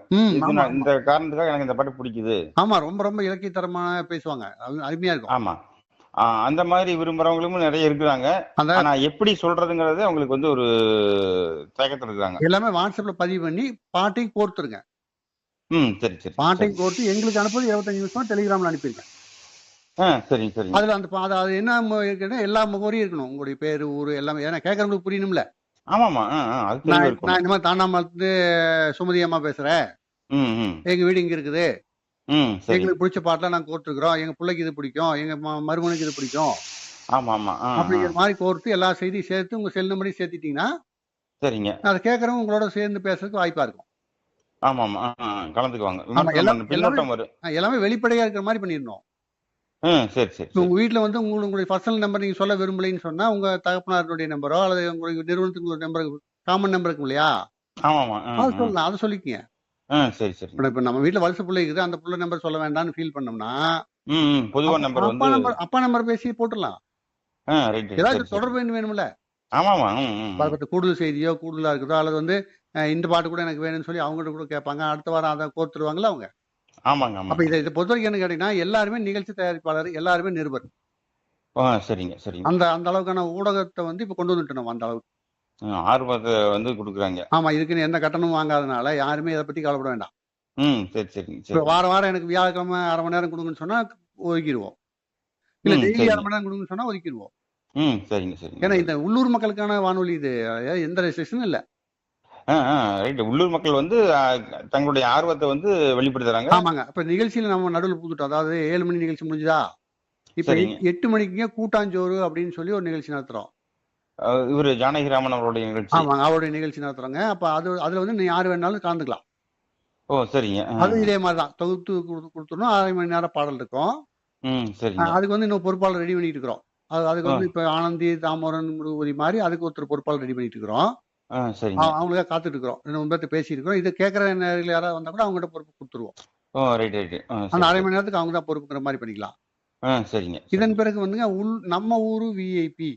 இந்த காரணத்துக்காக எனக்கு இந்த பாட்டு பிடிக்குது. ஆமா ரொம்ப ரொம்ப இலக்கியத்தரமா பேசுவாங்க. அருமையா இருக்கும். ஆமா. அந்த மாதிரி விரும்புறவங்களும் நிறைய இருக்கிறாங்க. ஆனா எப்படி சொல்றதுங்கிறது அவங்களுக்கு வந்து ஒரு தயக்கத்துல இருக்காங்க எல்லாமே வாட்ஸ்அப்ல பதிவு பண்ணி பாட்டையும் கோர்த்துருங்க ம் சரி சரி பாட்டையும் சரி. கோர்த்து எங்களுக்கு அனுப்புறது இருபத்தஞ்சு நிமிஷம் டெலிகிராம்ல அனுப்பிடுங்க. சரிங்க சரிங்க அதுல அந்த அது என்ன எல்லா முகவரியும் இருக்கணும். உங்களுடைய பேரு ஊரு எல்லாமே. ஏன்னா கேட்கறவங்களுக்கு புரியணும்ல. ஆமாமா நான் இந்த மாதிரி தாண்டாமலத்து சுமதி அம்மா பேசுறேன். எங்க வீடு இங்க இருக்குது. ம் சரி. எங்களுக்கு பிடிச்ச பாட்டுல நாங்க கோர்த்துக்கிறோம் எங்க பிள்ளைக்கு இது பிடிக்கும். எங்க ம- மருமகனுக்கு இது பிடிக்கும். ஆமா ஆமா ஆ ஆ. அப்படிங்கிற மாதிரி கோர்த்து எல்லா செய்தியும் சேர்த்து உங்க செல் நம்பரையும் சேர்த்துட்டீங்கன்னா சரிங்க. அதை கேட்கறவங்க உங்களோட சேர்ந்து பேசுறதுக்கு வாய்ப்பா இருக்கும். ஆமா ஆமா ஆ, ஆ, கலந்துக்குவாங்க. ஆமா, விமர்சனம் பின்னூட்டம் வரும் ஆஹ் எல்லாமே வெளிப்படையா இருக்கிற மாதிரி பண்ணிடணும். ம் சரி சரி இப்ப உங்க வீட்ல வந்து உங்களுக்கு உங்களுடைய பர்சனல் நம்பர் நீங்க சொல்ல விரும்பலைன்னு சொன்னா உங்க தகப்பனாருடைய நம்பரோ அல்லது உங்களுடைய நிறுவனத்துக்கு ஒரு நம்பர் காமன் நம்பர் இருக்கும் இல்லையா? ஆமாமா ஆ, அதை ஆ. சொல்லலாம் அதை சொல்லிக்கங்க. சரி சரி. இப்ப நம்ம வீட்ல வலசு பிள்ளை இருக்குது அந்த பிள்ளை நம்பர் சொல்ல வேண்டாம்னு ஃபீல் பண்ணோம்னா பொதுவான நம்பர் அப்பா நம்பர் அப்பா நம்பர் பேசி போட்டுடலாம். ஏதாவது தொடர்பு வேணும் வேணும்ல. ஆமாமா ம் ம், ம். பக்கத்து கூடுதல் செய்தியோ கூடுதலா இருக்குதோ அல்லது வந்து இந்த பாட்டு கூட எனக்கு வேணும்னு சொல்லி அவங்ககிட்ட கூட கேட்பாங்க. அடுத்த வாரம் அதை கோர்த்துருவாங்கல்ல அவங்க. ஆமாங்க அப்ப இதை இதை பொறுத்த வரைக்கும் என்ன கேட்டீங்கன்னா எல்லாருமே நிகழ்ச்சி தயாரிப்பாளர் எல்லாருமே நிருபர். சரிங்க சரிங்க. அந்த அந்த அளவுக்கான ஊடகத்தை வந்து இப்ப கொண்டு வந்துட்டோம் நம்ம அந்த அளவுக்கு. ஆர்வத்தை வந்து கொடுக்குறாங்க. ஆமா இதுக்குன்னு எந்த கட்டணமும் வாங்காதனால யாருமே இதை பத்தி கவலைப்பட வேண்டாம். ம் சரி சரிங்க இப்ப சரி வாரம் வாரம் எனக்கு வியாழக்கிழமை அரை மணி நேரம் கொடுங்கன்னு சொன்னா ஒதுக்கிடுவோம். இல்ல டெய்லி. அரை மணி நேரம் கொடுங்கன்னு சொன்னா ஒதுக்கிடுவோம். ம் சரிங்க சரிங்க. ஏன்னா இந்த உள்ளூர் மக்களுக்கான வானொலி இது எந்த ரெஸ்ட்ரிக்ஷனும் இல்ல. ரைட் உள்ளூர் மக்கள் வந்து தங்களுடைய ஆர்வத்தை வந்து வெளிப்படுத்துறாங்க. ஆமாங்க. இப்ப நிகழ்ச்சியில நம்ம நடுவில் புதுட்டோம் அதாவது ஏழு மணி நிகழ்ச்சி முடிஞ்சுதா? இப்ப எட்டு மணிக்குங்க கூட்டாஞ்சோறு அப்படின்னு சொல்லி ஒரு நிகழ்ச்சி நடத்துறோம். இவரு ஜானகிராமன் அவருடைய நிகழ்ச்சி. ஆமாங்க அவருடைய நிகழ்ச்சி நடத்துறோங்க. அப்ப அது அதுல வந்து நீ யார் வேணாலும் கலந்துக்கலாம். ஓ சரிங்க. அது இதே மாதிரி தான் தொகுத்து கொடுத்து- கொடுத்துடணும். அரை மணி நேரம் பாடல் இருக்கும். அதுக்கு வந்து இன்னும் பொறுப்பாளர் ரெடி பண்ணிட்டு இருக்கிறோம். அது அதுக்கு வந்து இப்ப ஆனந்தி தாமோரன் முருகபதி மாதிரி அதுக்கு ஒருத்தர் பொறுப்பாளர் ரெடி பண்ணிட்டு இருக்கிறோம். அவங்களுக்காக காத்துட்டு இருக்கிறோம். மூணு பேர்த்து பேசி இருக்கிறோம். இது கேட்கற நேரில் யாராவது வந்தா கூட அவங்ககிட்ட பொறுப்பு கொடுத்துருவோம். அந்த அரை மணி நேரத்துக்கு அவங்க தான் பொறுப்புங்கிற மாதிரி பண்ணிக்கலாம். சரிங்க. இதன் பிறகு வந்துங்க உள் நம்ம ஊரு விஐபி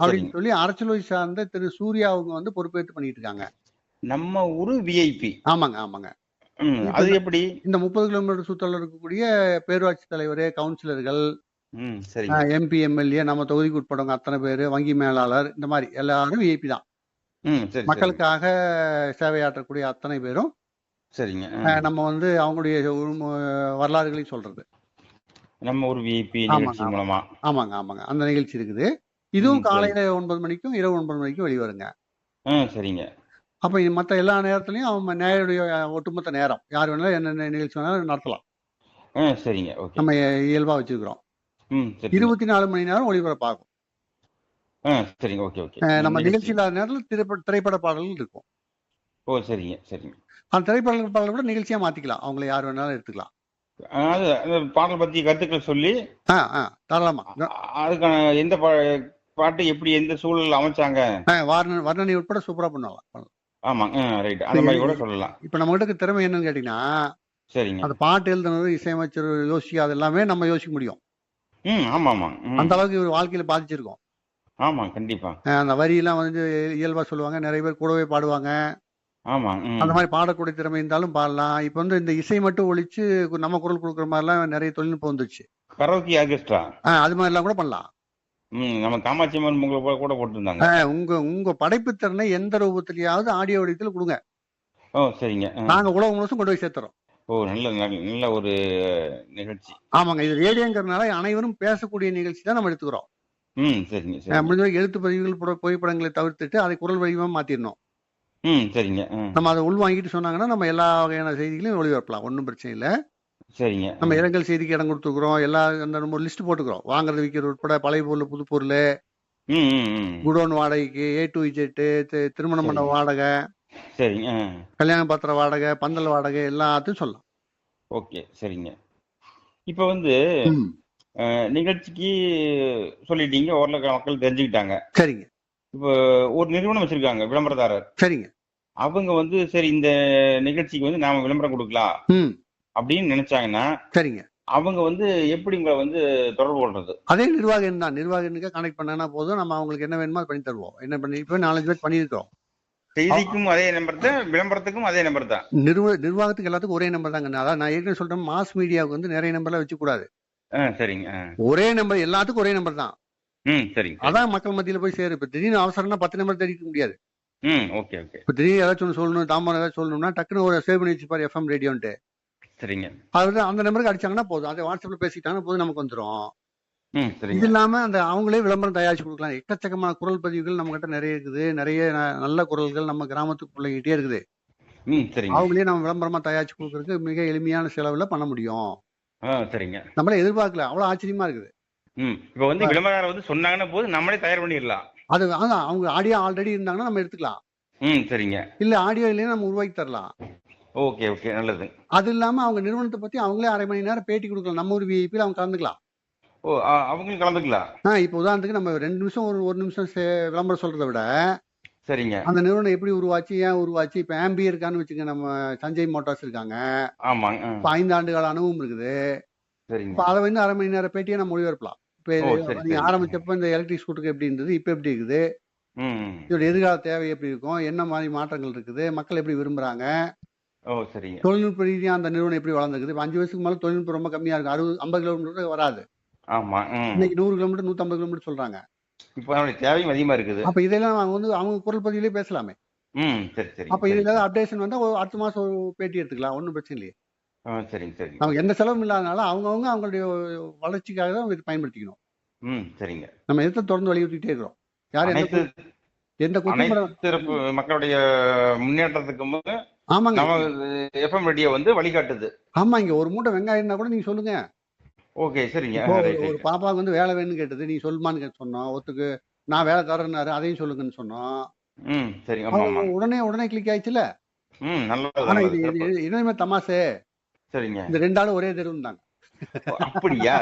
அப்படின்னு சொல்லி அரசியலொலி சார்ந்த திரு சூர்யா அவங்க வந்து பொறுப்பேற்று பண்ணிட்டு இருக்காங்க நம்ம ஊரு விஐபி ஆமாங்க ஆமாங்க. அது எப்படி? இந்த முப்பது கிலோமீட்டர் சுற்றல இருக்கக்கூடிய பேரூராட்சி தலைவர் கவுன்சிலர்கள் எம்பி எம்எல்ஏ நம்ம தொகுதிக்கு உட்பட்டவங்க அத்தனை பேர் வங்கி மேலாளர் இந்த மாதிரி எல்லாரும் விஐபி தான். மக்களுக்காக சேவையாற்றக்கூடிய அத்தனை பேரும் சரிங்க நம்ம வந்து அவங்களுடைய வரலாறுகளையும் சொல்றது. நம்ம ஊர் விஐபி நிகழ்ச்சி. மூலமா. ஆமாங்க ஆமாங்க. அந்த நிகழ்ச்சி இருக்குது. இதுவும். காலையில ஒன்பது மணிக்கும் இரவு ஒன்பது மணிக்கும் வெளிவருங்க. சரிங்க. அப்ப மற்ற எல்லா நேரத்துலயும் அவங்க நேருடைய ஒட்டுமொத்த நேரம். யார் வேணாலும் என்னென்ன நிகழ்ச்சி வேணாலும் நடத்தலாம். சரிங்க. நம்ம இயல்பா வச்சிருக்கிறோம். இருபத்தி நாலு மணி நேரம் ஒளிபரப்பாகும் சரிங்க. Okay okay. நம்ம நிகழ்ச்சி. இல்லாத நேரத்தில் திரைப்பட திரைப்பட பாடல்கள் இருக்கும். ஓ சரிங்க சரிங்க. அந்த திரைப்பட பாடல் கூட நிகழ்ச்சியா மாத்திக்கலாம். அவங்கள யார் வேணாலும் எடுத்துக்கலாம். பாடல் பத்தி கருத்துக்கள் சொல்லி ஆ ஆ தாராளமா. அ- அதுக்கான எந்த பா- பாட்டு எப்படி எந்த சூழல் அமைச்சாங்க? அஹ், வர்ண வர்ணனை உட்பட சூப்பரா பண்ணலாம் ஆமா ரைட் அந்த மாதிரி கூட சொல்லலாம். இப்ப நம்ம கிட்ட திறமை என்னன்னு கேட்டீங்கன்னா சரிங்க. அந்த பாட்டு எழுதுனது இசையமைச்சர் யோசிக்காது எல்லாமே நம்ம யோசிக்க முடியும். ம் ஆமா ஆமா. அந்த அளவுக்கு இவர் வாழ்க்கையில பாதிச்சிருக்கோம். ஆமா கண்டிப்பா. அந்த வரியெல்லாம் வந்து இயல்பா சொல்லுவாங்க நிறைய பேர் கூடவே பாடுவாங்க. ஆமா. அந்த மாதிரி பாடக்கூடிய திறமை இருந்தாலும் பாடலாம். இப்ப வந்து இந்த இசை மட்டும் ஒழிச்சு நம்ம குரல் கொடுக்குற மாதிரிலாம் நிறைய தொழில்நுட்பம் வந்துருச்சு. கரோக்கி ஆர்கெஸ்ட்ரா அது மாதிரி எல்லாம் கூட பண்ணலாம். ம் நம்ம காமாட்சி அம்மன் உங்களை கூட போட்டிருந்தாங்க. உங்க உங்க படைப்பு திறனை எந்த ரூபத்திலேயாவது ஆடியோ வடிவத்துல கொடுங்க. ஓ சரிங்க. நாங்க உலகம் முழுசும் கொண்டு போய் சேர்த்துறோம். ஓ நல்ல நல்ல ஒரு நிகழ்ச்சி. ஆமாங்க இது ரேடியோங்கிறதுனால அனைவரும் பேசக்கூடிய நிகழ்ச்சி தான் நம்ம எடுத்துக்கிறோம். ம் சரிங்க முடிஞ்ச எழுத்து பதிவுகள் புகைப்படங்களை தவிர்த்துட்டு அதை குரல் வடிவமா மாத்திடணும். ம் சரிங்க. நம்ம அதை உள்வாங்கிட்டு சொன்னாங்கன்னா நம்ம எல்லா வகையான செய்திகளையும் ஒளிபரப்பலாம். ஒன்றும் பிரச்சனை இல்லை. சரிங்க. நம்ம இரங்கல் செய்திக்கு இடம் கொடுத்துருக்குறோம். எல்லா அந்த நம்ம ஒரு லிஸ்ட் போட்டுக்கிறோம். வாங்குறது விற்கிறது உட்பட பழைய பொருள் புது பொருள். குடோன் வாடகைக்கு ஏ டு இஜெட்டு திருமண சரி. மண்டப வாடகை. சரிங்க கல்யாண பத்திர வாடகை பந்தல் வாடகை எல்லாத்தையும் சொல்லலாம். ஓகே சரிங்க. இப்போ வந்து நிகழ்ச்சிக்கு சொல்லிட்டீங்க. ஓரளவுக்கு மக்கள் தெரிஞ்சுக்கிட்டாங்க. சரிங்க. இப்போ ஒரு நிறுவனம் வச்சிருக்காங்க விளம்பரதாரர். சரிங்க. அவங்க வந்து சரி இந்த நிகழ்ச்சிக்கு வந்து நாம விளம்பரம் கொடுக்கலாம். அப்படின்னு நினைச்சாங்கன்னா சரிங்க. அவங்க வந்து எப்படி உங்களை வந்து தொடர்பு கொள்றது? அதே நிர்வாகம் தான். நிர்வாகனுக்கு கனெக்ட் பண்ணனா போதும். நம்ம அவங்களுக்கு என்ன வேணுமோ பண்ணி தருவோம். என்ன பண்ணி இப்போ நாலஞ்சு பேர் பண்ணியிருக்கோம் செய்திக்கும் அதே நம்பர் தான் விளம்பரத்துக்கும் அதே நம்பர் தான். நிர்வ நிர்வாகத்துக்கு எல்லாத்துக்கும் ஒரே நம்பர் தாங்க. அதான் நான் ஏற்கனவே சொல்றேன் மாஸ் மீடியாவுக்கு வந்து நிறைய நம்பர்லாம் வச்சுக்கூடாது. ஆ சரிங்க. ஒரே நம்பர் எல்லாத்துக்கும் ஒரே நம்பர் தான். ம் சரிங்க சரி. அதான் மக்கள் மத்தியில போய் சேரும். இப்ப திடீர்னு அவசரம்னா பத்து நம்பர் தெரிவிக்க முடியாது. ம் ஓகே ஓகே. இப்ப திடீர்னு ஏதாச்சும் ஒன்று சொல்லணும் தாம்பரம் ஏதாச்சும் சொல்லணும்னா டக்குனு ஒரு சேவ் பண்ணி வச்சுப்பாரு எஃப்எம் ரேடியோன்ட்டு சரிங்க அது அந்த நம்பருக்கு அடிச்சாங்கன்னா போதும். அதை வாட்ஸ்அப்ல பேசிட்டாங்கன்னா போதும் நமக்கு வந்துரும். ம் இது இல்லாம அந்த அவங்களே விளம்பரம் தயாரிச்சு கொடுக்கலாம். எக்கச்சக்கமான குரல் பதிவுகள் நம்ம கிட்ட நிறைய இருக்குது. நிறைய நல்ல குரல்கள் நம்ம கிராமத்துக்கு பிள்ளைகிட்டே இருக்குது. அவங்களே நம்ம விளம்பரமா தயாரிச்சு கொடுக்கறதுக்கு மிக எளிமையான செலவுல பண்ண முடியும். சரிங்க நம்மளே எதிர்பார்க்கல. அவ்வளவு ஆச்சரியமா இருக்குது. இப்போ வந்து விளம்பரம் வந்து சொன்னாங்கன்னா போது நம்மளே தயார் பண்ணிடலாம். அது அவங்க ஆடியோ ஆல்ரெடி இருந்தாங்கன்னா நம்ம எடுத்துக்கலாம். ம் சரிங்க இல்ல ஆடியோ இல்லைன்னா நம்ம உருவாக்கி தரலாம். ஓகே ஓகே நல்லது. அது இல்லாம அவங்க நிறுவனத்தை பத்தி அவங்களே அரை மணி நேரம் பேட்டி கொடுக்கலாம். நம்ம ஒரு விஐபியில் அவங்க கலந்துக்கலாம். ஓ அவங்களும் கலந்துக்கலாம் ஆ இப்போ உதாரணத்துக்கு நம்ம ரெண்டு நிமிஷம் ஒரு ஒரு நிமிஷம் விளம்பரம் சொல்றதை விட சரிங்க. அந்த நிறுவனம் எப்படி உருவாச்சு ஏன் உருவாச்சு? இப்போ ஆம்பி இருக்கான்னு வச்சுக்க நம்ம சஞ்சய் மோட்டார்ஸ் இருக்காங்க. ஆமாங்க இப்போ ஐந்து ஆண்டு கால அனுபவம் இருக்குது. சரிங்க. இப்போ அதை வந்து அரை மணி நேரம் பேட்டியை நம்ம மொழிபெயர்ப்பலாம் இப்போ நீங்க. ஆரம்பிச்சப்ப இந்த எலக்ட்ரிக் ஸ்கூட்டருக்கு எப்படி இருந்தது? இப்போ எப்படி இருக்குது. இதோட எதிர்கால தேவை எப்படி இருக்கும்? என்ன மாதிரி மாற்றங்கள் இருக்குது? மக்கள் எப்படி விரும்புறாங்க? ஓ சரிங்க. தொழில்நுட்ப ரீதியா அந்த நிறுவனம் எப்படி வளர்ந்துருக்குது? இப்போ அஞ்சு வருஷத்துக்கு மேலே தொழில்நுட்பம் ரொம்ப கம்மியா இருக்கு. அறுபது ஐம்பது கிலோமீட்டர் வராது. ஆமா ம். இன்னைக்கு நூறு கிலோமீட்டர் நூற்றம்பது கிலோமீட்டர் சொல்றாங்க. இப்போ நம்மளுடைய தேவையும் அதிகமா இருக்குது. அப்ப இதெல்லாம் அவங்க வந்து அவங்க குரல் பதிவிலே பேசலாமே. ம் சரி சரி அப்ப இதுல ஏதாவது அப்டேஷன் வந்தா அடுத்த மாசம் ஒரு பேட்டி எடுத்துக்கலாம். ஒன்றும் பிரச்சனை இல்லையே. ஆ சரிங்க சரிங்க. நமக்கு எந்த செலவும் இல்லாதனால அவங்கவுங்க அவங்களுடைய வளர்ச்சிக்காக தான் இது பயன்படுத்திக்கணும். ம் சரிங்க. நம்ம எதை தொடர்ந்து வலியுறுத்திட்டே இருக்கிறோம். யார் எந்த அனைத்து எந்த குற்றப்பட அனைத்து தரப்பு மக்களுடைய முன்னேற்றத்துக்கும் ஆமாங்க. எஃப்எம் ரேடியோ வந்து வழிகாட்டுது. ஆமா இங்க ஒரு மூட்டை வெங்காயம் இருந்தா கூட நீங்க சொல்லுங்க. ஓகே சரிங்க. ஒரு பாப்பாவுக்கு வந்து வேலை வேணும்னு கேட்டது நீ சொல்லுமான்னு சொன்னோம் ஒத்துக்கு நான் வேலை தரேன்னாரு அதையும் சொல்லுங்கன்னு சொன்னோம் உடனே உடனே கிளிக் ஆயிடுச்சுல? ஆனா இது இனிமே தமாசே சரிங்க. இந்த ரெண்டு ஆளும் ஒரே தெருவு இருந்தாங்க ஓ, அப்படியா?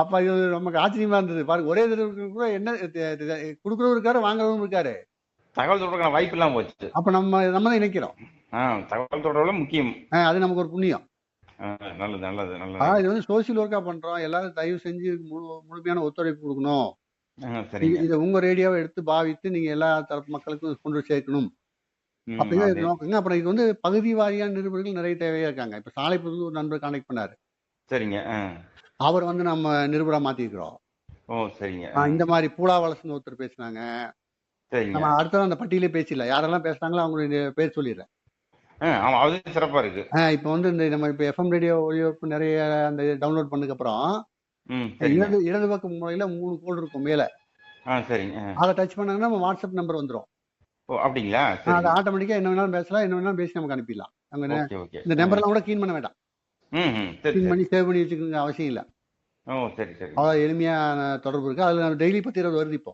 அப்ப இது நமக்கு ஆச்சரியமா இருந்தது. பாருங்க ஒரே தெருவுக்கு கூட என்ன கொடுக்குறவரும் இருக்காரு வாங்குறவரும் இருக்காரு. தகவல் தொடர்புக்கான வாய்ப்பு இல்லாம போச்சு. அப்ப நம்ம நம்ம தான் இணைக்கிறோம். ஆ தகவல் தொடர்புல முக்கியம் அது நமக்கு ஒரு புண்ணியம். நல்லது நல்லது ஆனா நல்லது இது வந்து சோசியல் ஒர்க்கா பண்றோம். எல்லாரும் தயவு செஞ்சு முழுமையான ஒத்துழைப்பு கொடுக்கணும். இது- உங்க ரேடியோவை எடுத்து பாவித்து நீங்க எல்லா தரப்பு மக்களுக்கும் கொண்டு சேர்க்கணும். இது நோக்கங்க. அப்புறம் இது வந்து பகுதி வாரியான நிருபர்கள் நிறைய தேவையா இருக்காங்க. இப்ப சாலை புது ஒரு நண்பர் கான்டெக்ட் பண்ணாரு. சரிங்க. அவர் வந்து நம்ம நிருபரா மாத்திக்கிறோம் ஓ சரிங்க இந்த மாதிரி பூலா வலசுன்னு ஒருத்தர் பேசுனாங்க. நம்ம அடுத்தது அந்த பட்டியலே பேசல யாரெல்லாம் பேசுனாங்களோ அவங்களுடைய பேர் சொல்லிடுறேன். ஆமா அது சிறப்பா இருக்கு. இப்போ வந்து இந்த நம்ம இப்போ எஃப்எம் ரேடியோ ஒளிபரப்பு நிறைய அந்த டவுன்லோட் பண்ணதுக்கு அப்புறம் இடது இடது பக்கம் முறையில மூணு கோடு இருக்கும் மேல. சரிங்க. அதை டச் பண்ணாங்கன்னா நம்ம வாட்ஸ்அப் நம்பர் வந்துரும். ஓ அப்படிங்களா? அது ஆட்டோமேட்டிக்கா என்ன வேணாலும் பேசலாம் என்ன வேணாலும் பேசி நமக்கு அனுப்பிடலாம். அங்க இந்த நம்பர்லாம் கூட கீன் பண்ண வேண்டாம். சரி பண்ணி சேவ் பண்ணி வச்சுக்கோங்க அவசியம் இல்ல. ஓ சரி சரி. அவ்வளோ எளிமையான தொடர்பு இருக்கு. அதுல டெய்லி பத்து இருபது வருது இப்போ.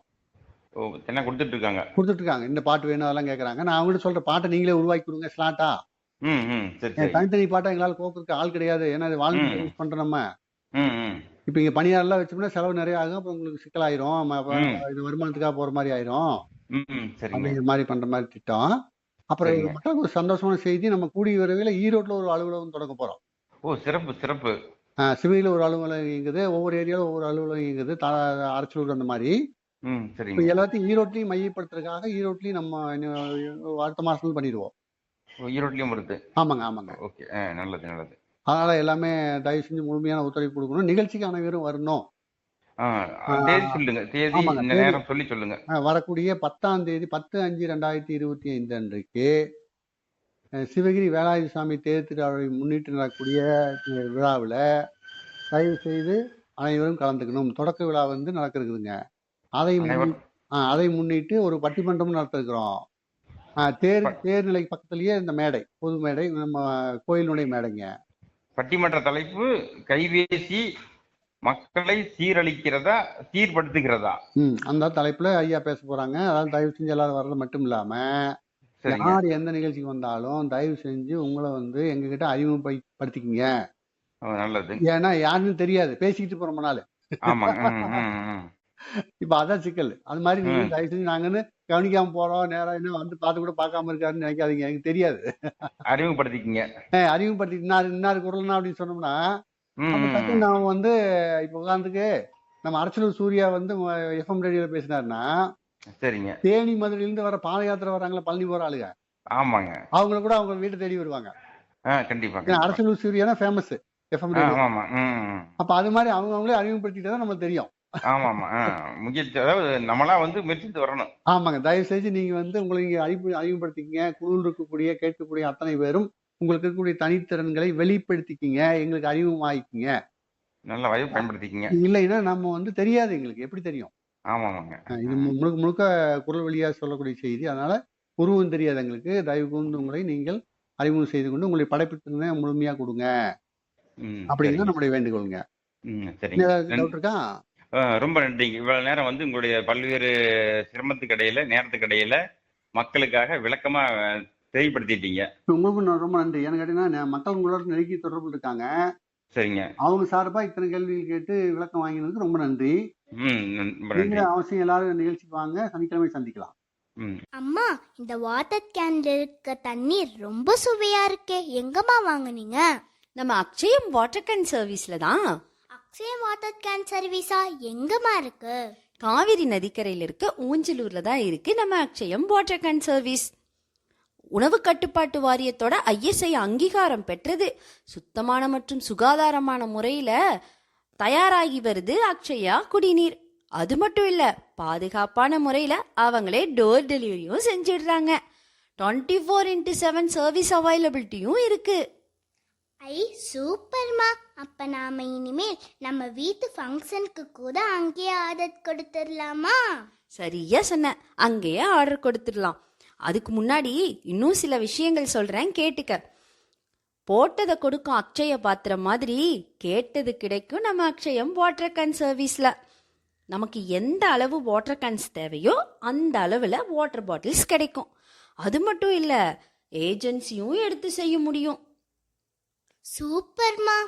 என்ன கொடுத்துட்டு இருக்காங்க கொடுத்துட்டு இருக்காங்க இந்த பாட்டு வேணும் அதெல்லாம் கேட்கறாங்க நான் அவங்ககிட்ட சொல்ற பாட்டை நீங்களே உருவாக்கி கொடுங்க ஸ்லாட்டா. தனித்தனி பாட்டா எங்களால் கோக்குறதுக்கு ஆள் கிடையாது. ஏன்னா இது வாழ்க்கை. யூஸ் பண்றோம் நம்ம. இப்போ இங்க பணியாளர்லாம் வச்சோம்னா செலவு நிறைய ஆகும். அப்புறம் உங்களுக்கு சிக்கலாயிரும். இது வருமானத்துக்காக போற மாதிரி ஆயிரும். அப்படிங்கிற மாதிரி பண்ற மாதிரி திட்டம். அப்புறம். மக்களுக்கு ஒரு சந்தோஷமான செய்தி. நம்ம கூடிய விரைவில் ஈரோட்ல ஒரு அலுவலகம் தொடங்க போறோம். ஓ சிறப்பு சிறப்பு. ஆஹ் சிவகிரியில ஒரு அலுவலகம் இயங்குது. ஒவ்வொரு ஏரியாவில் ஒவ்வொரு அலுவலகம் இயங்குது. அரசூர் அந்த மாதிரி. ம் இப்போ சரிங்க எல்லாத்தையும் ஈரோட்லையும் மையப்படுத்துறதுக்காக ஈரோட்லையும் நம்ம இன்னும் அடுத்த மாசத்துல பண்ணிடுவோம். ஓ, ஈரோட்லயும் வருது. ஆமாங்க ஆமாங்க. ஓகே நல்லது நல்லது. அதனால எல்லாமே தயவு செஞ்சு முழுமையான ஒத்துழைப்பு கொடுக்கணும். நிகழ்ச்சிக்கு அனைவரும் வரணும். ஆ தேதி சொல்லுங்க. தேதி ஆமாங்க, இந்த தேதி. நேரம் சொல்லி சொல்லுங்க. வரக்கூடிய பத்தாம் தேதி பத்து அஞ்சு ரெண்டாயிரத்தி இருபத்தி ஐந்து அன்றைக்கு அஹ் சிவகிரி வேலாயுத சாமி தேர் திருவிழாவை முன்னிட்டு நடக்கக்கூடிய விழாவில் தயவு செய்து அனைவரும் கலந்துக்கணும். தொடக்க விழா வந்து நடக்கிறதுங்க. அதை அதை முன்னிட்டு ஒரு பட்டிமன்றம் நடத்திருக்கிறோம். தேர் தேர்நிலை பக்கத்துலயே இந்த மேடை பொது மேடை நம்ம கோயிலுடைய மேடைங்க. பட்டிமன்ற தலைப்பு கைபேசி மக்களை சீரழிக்கிறதா சீர்படுத்துகிறதா? ம் அந்த தலைப்புல ஐயா பேச போறாங்க. அதாவது தயவு செஞ்சு எல்லாரும் வர்றது மட்டும் இல்லாம யார் எந்த நிகழ்ச்சிக்கு வந்தாலும் தயவு செஞ்சு உங்களை வந்து எங்ககிட்ட அறிமுகப்படுத்திக்கிங்க. நல்லது. ஏன்னா யாருன்னு தெரியாது. பேசிக்கிட்டு போற நாள். ஆமாங்க. ம், ம், ம். இப்ப அதான் சிக்கல். அது மாதிரி நீங்க. தயவு செஞ்சு நாங்கன்னு கவனிக்காம போறோம் நேரா இன்னும் வந்து பார்த்து கூட பார்க்காம இருக்காருன்னு நினைக்காதீங்க. எனக்கு தெரியாது. அறிமுகப்படுத்திக்கிங்க. அறிமுகப்படுத்தி இன்னார் இன்னார் குரல்னா அப்படின்னு சொன்னோம்னா. நாம வந்து இப்ப உட்காந்துக்கு நம்ம அரசலூர் சூர்யா வந்து எஃப்எம் ரேடியோல பேசினாருன்னா சரிங்க. தேனி மதுரையில இருந்து வர பாத யாத்திரை வராங்களா பழனி போற ஆளுங்க. ஆமாங்க. அவங்க கூட அவங்க வீட்டை தேடி வருவாங்க. கண்டிப்பா. அரசலூர் சூர்யானா ஃபேமஸ் எஃப்எம் ரேடியோ. அப்ப அது மாதிரி அவங்க அவங்களே அறிமுகப்படுத்திட்டு தான் நம்மளுக்கு தெரியும். ஆமா ஆமா முயற்சி அதாவது நம்மளா வந்து முயற்சித்து வரணும். ஆமாங்க தயவு செஞ்சு நீங்க வந்து உங்களை நீங்க அறிவு அறிமுகப்படுத்திக்கங்க குழுவில் இருக்கக்கூடிய கேட்கக்கூடிய அத்தனை பேரும் உங்களுக்கு இருக்கக்கூடிய தனித்திறன்களை வெளிப்படுத்திக்கிங்க எங்களுக்கு அறிமுகமாக்கிங்க நல்ல வாய்ப்பு பயன்படுத்திக்கிங்க. இல்லைன்னா நம்ம வந்து தெரியாது எங்களுக்கு எப்படி தெரியும்? ஆமா ஆமாங்க இது முழுக்க முழுக்க குரல் வழியா சொல்லக்கூடிய செய்தி. அதனால உருவம் தெரியாது எங்களுக்கு தயவு கூர்ந்து உங்களை நீங்கள் அறிமுகம் செய்து கொண்டு உங்களுடைய படைப்பு முழுமையா கொடுங்க. அப்படிங்கிறது சரிங்க நம்முடைய வேண்டுகோளுங்க. இருக்கா? ரொம்ப நன்றிங்க. இவ்வளவு நேரம் வந்து உங்களுடைய பல்வேறு சிரமத்துக்கு இடையில நேரத்துக்கு இடையில மக்களுக்காக விளக்கமா அஹ், தெரியப்படுத்திட்டீங்க. இப்ப உங்களுக்கு நான் ரொம்ப நன்றி. ஏன்னு கேட்டீங்கன்னா மக்கள் உங்களோட நெருக்கி தொடர்பு இருக்காங்க. சரிங்க. அவங்க சார்பா இத்தனை கேள்விகள் கேட்டு விளக்கம் வாங்கினதுக்கு ரொம்ப நன்றி. நீங்க அவசியம் எல்லாரும் நிகழ்ச்சிக்கு வாங்க. சனிக்கிழமை சந்திக்கலாம். அம்மா இந்த வாட்டர் கேன்ல இருக்க தண்ணீர் ரொம்ப சுவையா இருக்கே. எங்கம்மா வாங்குனீங்க? நம்ம அக்ஷயம் வாட்டர் கேன் சர்வீஸ்ல தான். அக்ஷய வாட்டர் கேன் சர்வீஸா எங்கம்மா இருக்கு? காவிரி நதிக்கரையில் இருக்க ஊஞ்சலூர்ல தான் இருக்கு நம்ம அக்ஷயம் வாட்டர் கேன் சர்வீஸ் உணவு கட்டுப்பாட்டு வாரியத்தோட ஐஎஸ்ஐ அங்கீகாரம் பெற்றது. சுத்தமான மற்றும் சுகாதாரமான முறையில தயாராகி வருது அக்ஷயா குடிநீர். அது மட்டும் இல்ல பாதுகாப்பான முறையில அவங்களே டோர் டெலிவரியும் செஞ்சிடுறாங்க. Twenty four into seven service அவைலபிலிட்டியும் இருக்குது ஐ சூப்பர்மா. அப்ப நாம இனிமேல் நம்ம வீட்டு ஃபங்க்ஷனுக்கு கூட அங்கேயே ஆர்டர் கொடுத்துடலாமா? சரியா சொன்ன. அங்கேயே ஆர்டர் கொடுத்துடலாம். அதுக்கு முன்னாடி இன்னும் சில விஷயங்கள் சொல்றேன் கேட்டுக்க. போட்டதை கொடுக்கும் அக்ஷய பாத்திரம் மாதிரி கேட்டது கிடைக்கும் நம்ம அக்ஷயம் வாட்டர் கேன் சர்வீஸில் நமக்கு எந்த அளவு வாட்டர் கேன்ஸ் தேவையோ அந்த அளவில் வாட்டர் பாட்டில்ஸ் கிடைக்கும். அது மட்டும் இல்லை ஏஜென்சியும் எடுத்து செய்ய முடியும். சூப்பர்மா.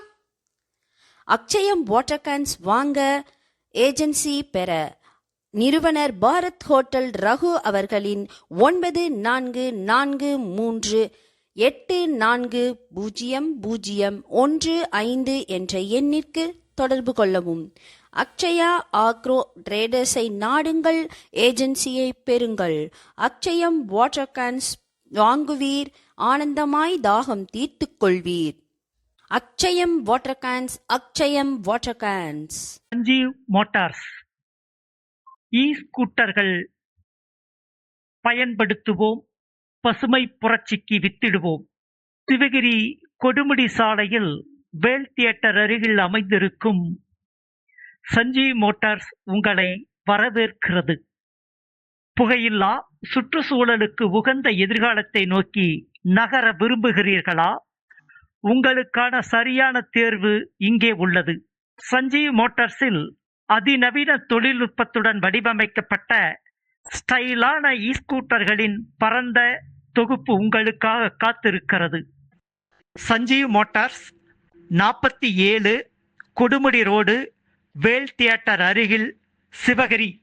அக்ஷயம் வாட்டர் கேன்ஸ் வாங்க ஏஜென்சி பெற. நிறுவனர் பாரத் ஹோட்டல் ரகு அவர்களின் ஒன்பது நான்கு நான்கு மூன்று எட்டு நான்கு பூஜ்ஜியம் பூஜ்ஜியம் ஒன்று ஐந்து என்ற எண்ணிற்கு தொடர்பு கொள்ளவும். அக்ஷயா ஆக்ரோ ட்ரேடர்ஸை நாடுங்கள் ஏஜென்சியை பெறுங்கள். அக்ஷயம் வாட்டர் கேன்ஸ் வாங்குவீர் ஆனந்தமாய் தாகம் தீர்த்துக் கொள்வீர். Akshayam water cans Akshayam water cans. Sanjeev motors. E ஸ்கூட்டர்கள் பயன்படுத்துவோம் பசுமை புரட்சிக்கு வித்திடுவோம். சிவகிரி கொடுமுடி சாலையில் வேல் தியேட்டர் அருகில் அமைந்திருக்கும் சஞ்சீவ் மோட்டார்ஸ் உங்களை வரவேற்கிறது. புகையில்லா சுற்றுச்சூழலுக்கு உகந்த எதிர்காலத்தை நோக்கி நகர விரும்புகிறீர்களா? உங்களுக்கான சரியான தேர்வு இங்கே உள்ளது. சஞ்சீவ் மோட்டார்ஸில் அதிநவீன தொழில்நுட்பத்துடன் வடிவமைக்கப்பட்ட ஸ்டைலான இ ஸ்கூட்டர்களின் பரந்த தொகுப்பு உங்களுக்காக காத்திருக்கிறது. சஞ்சீவ் மோட்டார்ஸ் நாற்பத்தி ஏழு கொடுமுடி ரோடு வேல் தியேட்டர் அருகில் சிவகிரி.